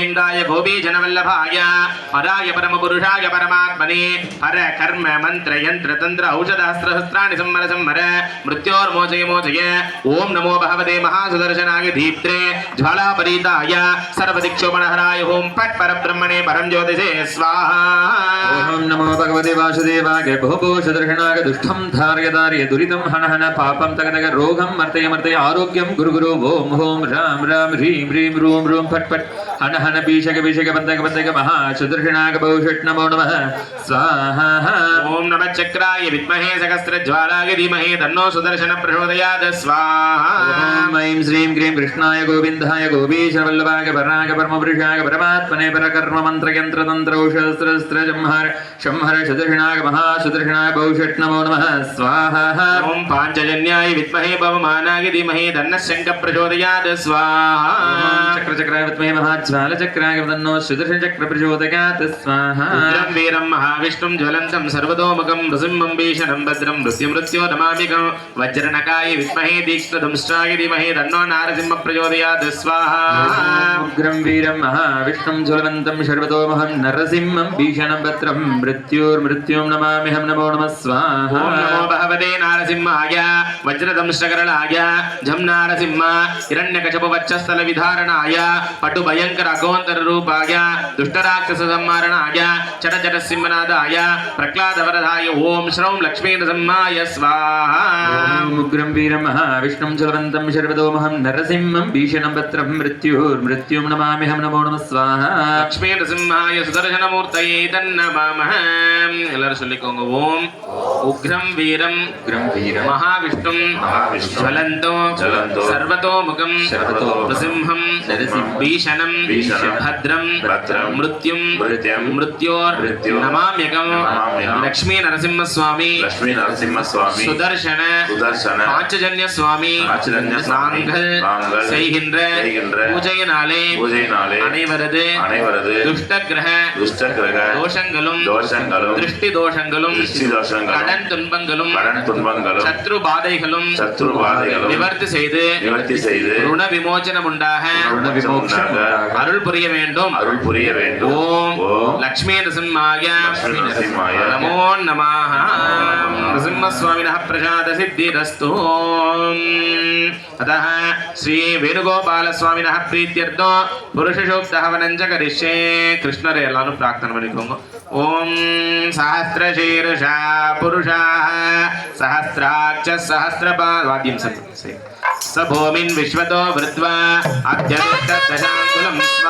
गोविंदाय गोपी जनवल्लभाय पदाय परमपुरुषाय परमात्मने, हर कर्म, मंत्र यंत्र तंत्र औषधास्त्रहस्त्राणि संवर संवर मृत्योर्मोचय, मोचय। ओम नमो भगवते महासुदर्शनाय दीप्त्रे ज्वाला परीताय सर्वदिक्षोपणहराय, ओम पट परब्रह्मणे परम ज्योतिषे, स्वाहा। ओम नमो भगवते वासुदेवाय भूभूषदर्शनाय दुष्टं धार्यदार्य, दुरितं हन हन, पापं तगदग, रोगं मर्तय मर्तय, आरोग्यं गुरु ओम ओम, राम राम, ह्रीं ह्रीं रूं रूं फट फट, हन हन महान पीशक पीशक बंधक बंधक महाशुदृषिणाक बहुषट नमो। नम स्वाहा। ओम नम चक्राय विमहे सहस्र ज्वालाय धीमहे तन्नो सुदर्शन प्रचोदयाद स्वाहा। ॐ ऐं श्रीं क्रीं कृष्णाय वल्लभाय गोपीशवल्लभाय परम पुरुषाय परमात्मने परकर्म मन्त्रयन्त्रतन्त्रौषधस्त्रस्त्रजंहर शंहर शतर्षिणाय बहुषट नमो नम। स्वाहा। ओम पांचजन्याय विमहे भवमानाय धीमहे तन्नो शंख प्रचोदयाद स्वाहा। चक्र चक्रचक्राय विमहे महाज्वाल कालचक्रायुधन्नो सुदर्शनचक्रप्रचोदयात् स्वाहा उग्रं वीरं महाविष्णुं ज्वलन्तं सर्वतोमुखं नृसिंहं भीषणं भद्रं नृसिंहृत्यो नमामिकं वज्रनकाय विद्महे दीक्षितधंष्ट्राय धीमहि तन्नो नारसिंहः प्रचोदयात् स्वाहा उग्रं वीरं महाविष्णुं ज्वलन्तं सर्वतोमुखं नरसिंहं भीषणं भद्रं मृत्युर्मृत्युं नमाम्यहं नमो नमः स्वाहा नमो भगवते नारसिंहाय वज्रदंष्ट्रकरणाय झं नारसिंह हिरण्यकशपवक्षस्थलविधारणाय पटुभयङ्कर ಭಗವಂತರ ರೂಪಾಯ ದುಷ್ಟರಾಕ್ಷಸ ಸಂಹಾರಣಾಯ ಚಟ ಚಟ ಸಿಂಹನಾದಾಯ ಪ್ರಹ್ಲಾದವರದಾಯ ಓಂ ಶ್ರೌಂ ಲಕ್ಷ್ಮೀನ ಸಂಹಾಯ ಸ್ವಾಹ ಉಗ್ರಂ ವೀರಂ ಮಹಾವಿಷ್ಣುಂ ಚದುರಂತಂ ಶರ್ವದೋಮಹಂ ನರಸಿಂಹಂ ಭೀಷಣಂ ಪತ್ರಂ ಮೃತ್ಯುರ್ಮೃತ್ಯುಂ ನಮಾಮಿಹಂ ನಮೋ ನಮಃ ಸ್ವಾಹ ಲಕ್ಷ್ಮೀ ನರಸಿಂಹಾಯ ಸುದರ್ಶನ ಮೂರ್ತಯೇ ತನ್ನಮಾಮಹ ಎಲ್ಲರೂ சொல்லிக்கோங்க ஓம் உக்ரம் வீரம் உக்ரம் வீரம் மகாவிஷ்ணும் மகாவிஷ்ணு ஜலந்தோ ஜலந்தோ சர்வதோமுகம் சர்வதோ நரசிம்ஹம் நரசிம் பீஷணம் பீஷ நமாம்யகம் நமாம்யகம் லக்ஷ்மி நரசிம்ம சுவாமி லட்சுமி நரசிம்ம சுவாமி சுதர்சன சுதர்சன பாஞ்சஜன்ய சுவாமி பாஞ்சஜன்ய சுவாமி நாங்கள் நாங்கள் செய்கின்ற பூஜையினாலே அனைவரது அனைவரது துஷ்ட கிரக தோஷங்களும் திருஷ்டி தோஷங்களும் கடன் துன்பங்களும் சத்ரு பாதைகளும் சத்ரு பாதைகளும் நிவர்த்தி செய்து நிவர்த்தி செய்து ருண விமோச்சனம் உண்டாக உண்டாக அருள் புரிய வேண்டும் அருள் புரிய வேண்டும் ஓம் லக்ஷ்மி நரசிம்மாய நமோ நமாக నృసింహస్వామిన ప్రసాద సిద్ధిరస్తు అత శ్రీ వేణుగోపాలస్వామిన ప్రీత్యర్థ పురుషశోక్త హవనం చ కరిష్యే కృష్ణరే ఎలాను ప్రార్థన మణికోము ఓం సహస్రశీర్ష పురుషా సహస్రాక్ష సహస్రపాద్యం సభూమిన్ విశ్వతో వృత్వా అధ్యక్ష దశాంగులం స్వ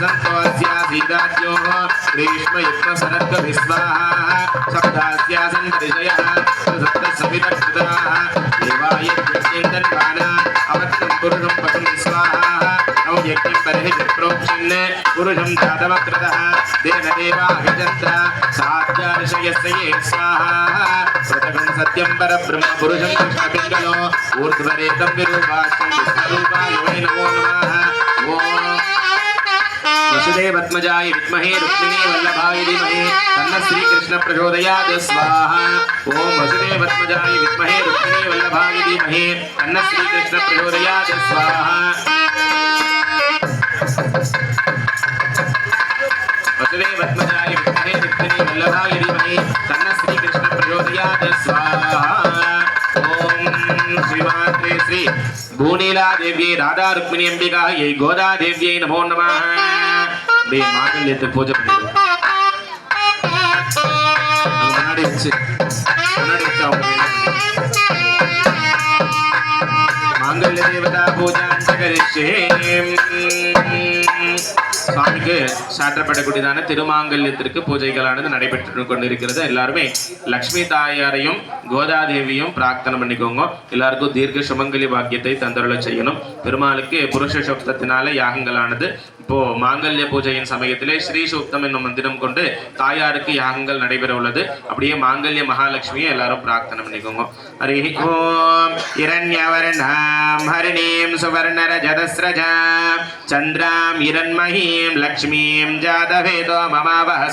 सत्त्वस्यासीदाज्ञो ग्रीष्मयुक्तसनर्गभिस्वाहा शब्दास्यासन्तरिषयः सप्तसवितकृताः देवाय यज्ञेन्दन्वाना अवत्तं पुरुषं पशुं स्वाहा नौ यज्ञं बर्हि प्रोक्षन् पुरुषं तादवकृतः तेन देवाभिजन्त साध्यार्षयस्य ये स्वाहा पृथगं सत्यं परब्रह्मपुरुषं कृष्णपिङ्गलो ऊर्ध्वरेतं विरूपाक्षं विश्वरूपाय नमो नमः वसुदेवत्मजाय विद्महे रुक्मिणी वल्लभाय धीमहि। तन्न प्रचोदयात्। स्वाहा। विद्महे रुक्मिणी वल्लभाय धीमहि। तन्न प्रचोदयात्। स्वाहा। विद्महे रुक्मिणी वल्लभाय धीमहि। तन्न प्रचोदयात्। स्वाहा। राधा रुक्मिणी अम्बिकायै गोदा देव्यै नमो नमः। அப்படியே மாங்கல்யத்தை பூஜை பண்ணிடுவோம் முன்னாடி வச்சு முன்னாடி வச்சு மாங்கல்ய தேவதா பூஜா சுவாமிக்கு சாற்றப்படக்கூடியதான திருமாங்கல்யத்திற்கு பூஜைகளானது நடைபெற்று கொண்டிருக்கிறது. எல்லாருமே லக்ஷ்மி தாயாரையும் கோதாதேவியும் பிரார்த்தனை பண்ணிக்கோங்க. எல்லாருக்கும் தீர்க்க சுமங்கலி பாக்கியத்தை தந்தருள செய்யணும். பெருமாளுக்கு புருஷ சப்தத்தினால யாகங்களானது இப்போ மாங்கல்ய பூஜையின் சமயத்திலே ஸ்ரீ சூக்தம் என்னும் மந்திரம் கொண்டு தாயாருக்கு யாகங்கள் நடைபெற உள்ளது. அப்படியே மாங்கல்ய மகாலட்சுமியை எல்லாரும் பிரார்த்தனை பண்ணிக்கோங்க. ஹரி ஓம் இரண்யவர்ணாம் ஹரிணீம் சுவர்ணரஜதஸ்ரஜா சந்திராம் இரண்மஹீம் லக்ஷ்மீம் ஜாதவேதோ மமாவஹ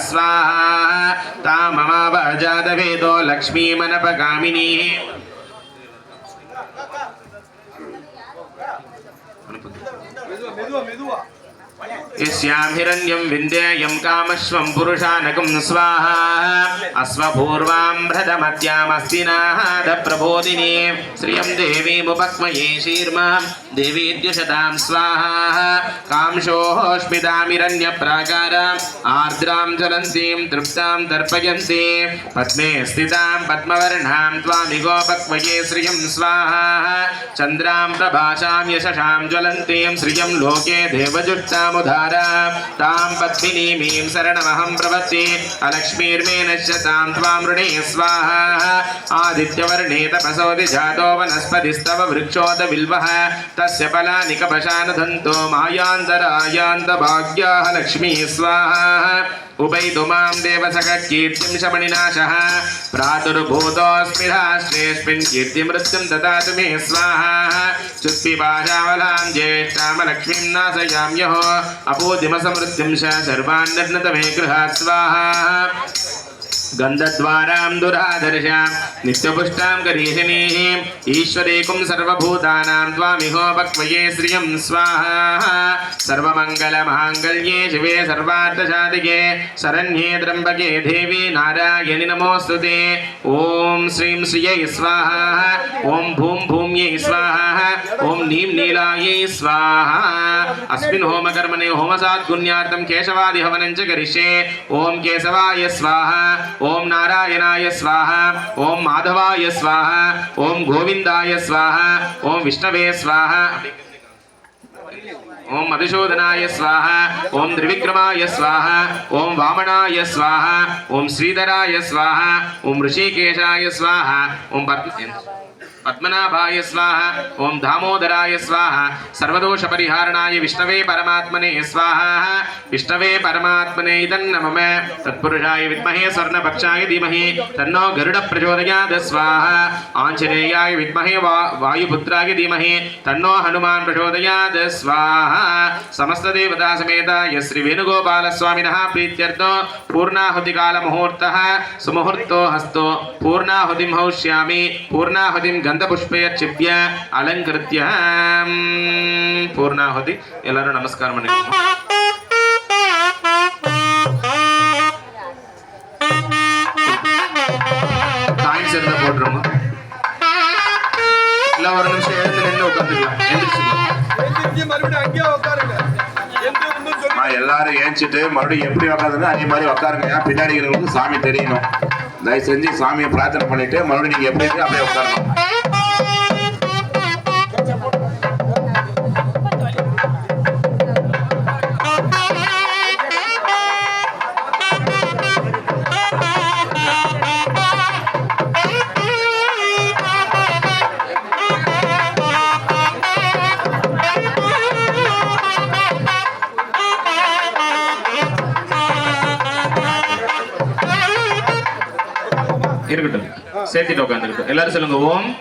தா மமாவஹ ஜாதவேதோ லக்ஷ்மீமனபகாமினி. மெதுவா மெதுவா. हिरण्यं विन्द्येयं कामश्वं पुरुषानकं स्वाहा अश्वपूर्वाम्भृतमद्यामस्ति नाहादप्रबोधिनी श्रियं देवीमुपक्मये शीर्मां देवीद्युषतां स्वाहा कांशोऽस्मितामिरण्यप्राकाराम् आर्द्रां ज्वलन्तीं तृप्तां दर्पयन्ती पद्मे स्थितां पद्मवर्णां त्वामिगोपक्मये श्रियं स्वाहा चन्द्रां प्रभासां यशसां ज्वलन्तीं श्रियं लोके देवजुष्टामुधारा तां पद्मिनीमीं शरणमहं प्रपत्ति अलक्ष्मीर्मे नश्यतां त्वां वृणे स्वाहा आदित्यवर्णे तपसोऽधिजातो वनस्पतिस्तव वृक्षोदबिल्वः तस्य फलानि कपशानधन्तो मायान्तरायान्तभाग्याः लक्ष्मी स्वाहा उपैतु मां देवसखकीर्तिं शमणिनाशः प्रादुर्भूतोऽस्मि राष्ट्रेऽस्मिन् कीर्तिमृत्युं ददातु मे स्वाहा चुत्पिपाशावलां ज्येष्ठामलक्ष्मीं नाशयाम्यहो ఆపో దిమ సమృద్ధిం గృహ స్వాహ गन्धद्वारां दुरादर्शां, नित्यपुष्टां करीशिनीं ईश्वरेकुं सर्वभूतानां त्वामिहोपक्वये श्रियं स्वाहा। सर्वमङ्गलमाङ्गल्ये शिवे शरण्ये त्र्यम्बके देवी नारायणि नमोऽस्तु ते। ॐ श्रीं श्रियै स्वाहा, ॐ भूं भूम्यै स्वाहा, ॐ नीं नीलायै स्वाहा। अस्मिन् होमकर्मणे होमसाद्गुण्यार्थं केशवादिहवनं च करिष्ये, ॐ केशवाय स्वाहा। ఓం నారాయణాయ స్వాహ ఓం మాధవాయ స్వాహ ఓం గోవిందాయ స్వాహ ఓం విష్ణవే స్వాహ. ఓం మధుశోధనాయ స్వాహ ఓం త్రివిక్రమాయ స్వాహ ఓం వామనాయ స్వాహ ఓం శ్రీధరాయ స్వాహ ఓం ఋషికేశాయ స్వాహ ఓం పద్మ पद्मनाभाय स्वाहा ॐ दामोदराय स्वाहा, सर्वदोषपरिहारणाय विष्णवे परमात्मने स्वाहा, विष्णवे परमात्मने इदन्नमम तत्पुरुषाय विद्महे स्वर्णपक्षाय धीमहि, तन्नो गरुडप्रचोदयात् स्वाहा। आञ्जनेयाय विद्महे वा, वायुपुत्राय धीमहि, तन्नो हनुमान् प्रचोदयात् स्वाहा। समस्तदेवता समेताय श्रीवेणुगोपालस्वामिनः प्रीत्यर्थो पूर्णाहुतिकालमुहूर्तः, सुमुहूर्तो हस्तो, पूर्णाहुतिं हौष्यामि, पूर्णाहुतिं ಗಂಧಪುಷ್ಪಯಚ್ಚಿಭ್ಯ ಅಲಂಕೃತ್ಯ ಪೂರ್ಣಾಹುತಿ ಎಲ್ಲರೂ ನಮಸ್ಕಾರ ಮಾಡಿಕೊಂಡು காயின்ஸ் இருந்தா போட்டுருங்க இல்ல ஒரு நிமிஷம் எழுந்து நின்று உட்காந்துக்கலாம் எந்திரிச்சுக்கலாம் எந்திரிச்சு மறுபடியும் அங்கேயே உட்காருங்க எந்திரிச்சு சொல்லி அம்மா, எல்லாரும் ஏஞ்சிட்டு மறுபடியும் எப்படி உட்காந்துங்க அதே மாதிரி உட்காருங்க ஏன் பின்னாடி இருக்கிறவங்களுக்கு சாமி தெரியணும் தயவு செஞ்சு சாமியை பிரார்த்தனை பண்ணிட்டு மறுபடியும் நீங்க எப்படி இருக்கு அப்படியே உட்காரணும் இருக்கட்டும். சேர்த்துட்டு உட்காந்துருக்கட்டும் எல்லாரும் சொல்லுங்க ஓம்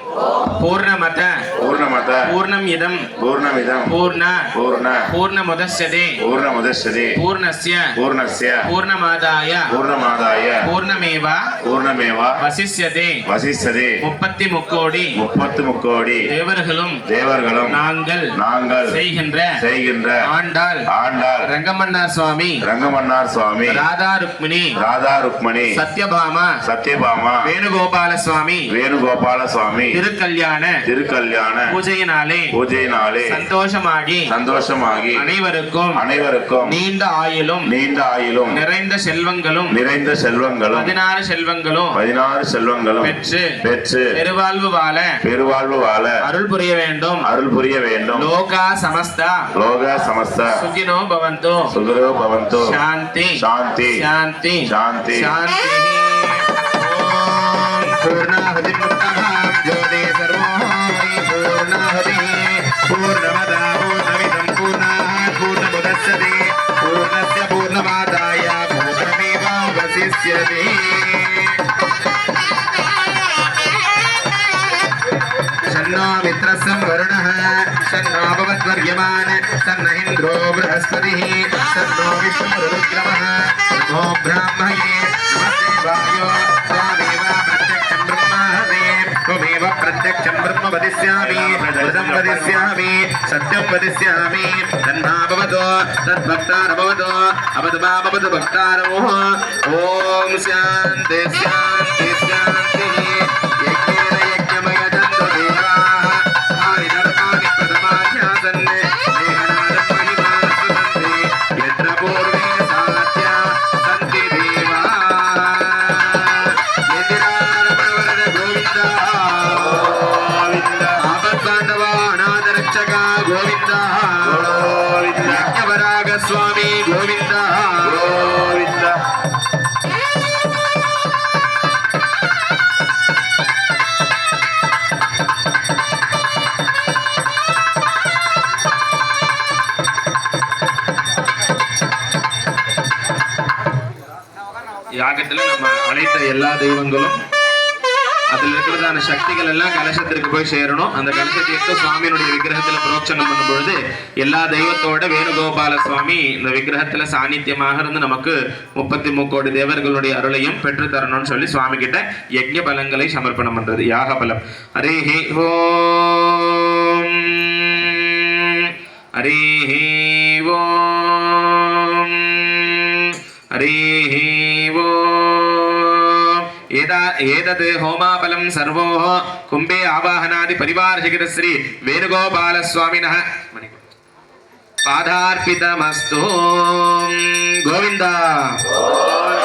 பூர்ணமத. பூர்ணமத. பூர்ணம் இதம் பூர்ணமிதம். பூர்ண. பூர்ண. பூர்ணமுதஸ்யதே. பூர்ணமுதஸ்ஸதே பூர்ணஸ்ய. பூர்ணஸ்ய. பூர்ணமாதாய. பூர்ணமாதாய. பூர்ணமேவ. பூர்ணமேவா. வசிஷ்யதே. வசிஷ்டதே முப்பத்தி முக்கோடி முப்பத்து முக்கோடி தேவர்களும் தேவர்களும் நாங்கள் நாங்கள் செய்கின்ற செய்கின்ற ஆண்டாள். ஆண்டாள். ரங்கமன்னார் சுவாமி. ரங்கமன்னார் சுவாமி. ராதா ருக்மிணி ராதா ருக்மணி சத்யபாமா. சத்யபாமா. வேணுகோபால சுவாமி வேணுகோபால சுவாமி திருக்கல்யாண திருக்கல்யாண பூஜையினாலே பூஜையினாலே சந்தோஷமாகி சந்தோஷமாகி அனைவருக்கும் அனைவருக்கும் நீண்ட ஆயுளும் நீண்ட ஆயுளும் நிறைந்த செல்வங்களும் நிறைந்த செல்வங்களும் பதினாறு செல்வங்களும் பதினாறு செல்வங்களும் பெற்று பெற்று பெருவாழ்வு வாழ பெருவாழ்வு வாழ அருள் புரிய வேண்டும். அருள் புரிய வேண்டும். லோகா சமஸ்தா. லோக சமஸ்த. சுகினோ பவந்து. சுகுரு பவந்து. சாந்தி. சாந்தி. சாந்தி. சாந்தி. சாந்தி. सन्नो मित्रस्य वरुणः सन्नो भवद्वर्यमान्। सन्न इन्द्रो बृहस्पतिः सन्नो विष्णुरुद्रमः ब्राह्मणे त्वमेव प्रत्यक्षं ब्रह्म वदिष्यामि वृदं वदिष्यामि सत्यं वदिष्यामि तन्मा भवतो तद्भक्तारभवतो अवतु मा भवतु भक्तारो ॐ शान्ति शान्ति शान्तिः யாகத்துல நம்ம அனைத்து எல்லா தெய்வங்களும் அதில் இருக்கிறதான சக்திகள் எல்லாம் கலசத்திற்கு போய் சேரணும். அந்த கலசத்தை எடுத்து சுவாமியினுடைய விக்கிரகத்தில் புரோட்சனம் பண்ணும் எல்லா தெய்வத்தோட வேணுகோபால சுவாமி இந்த விக்கிரகத்தில் சாநித்தியமாக இருந்து நமக்கு முப்பத்தி மூக்கோடி தேவர்களுடைய அருளையும் பெற்று தரணும்னு சொல்லி சுவாமி கிட்ட யஜ்ய பலங்களை சமர்ப்பணம் பண்றது. யாக பலம். ஹரே ஹே ஓம். அரே ஹே ஓ அரே ஹே ఏదా హోమాఫలం సర్వో కుంభే ఆవాహనాది పరివార శిఖర శ్రీ వేణుగోపాలస్వామిన మనకి పాదార్పితమస్తు గోవింద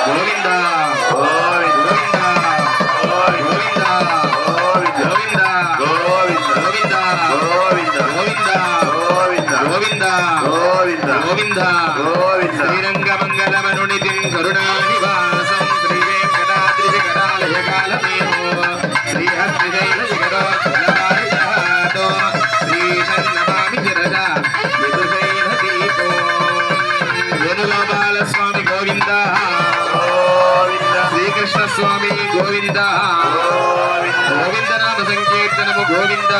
గోవింద Oh. గోవింద ಗೋವಿಂದ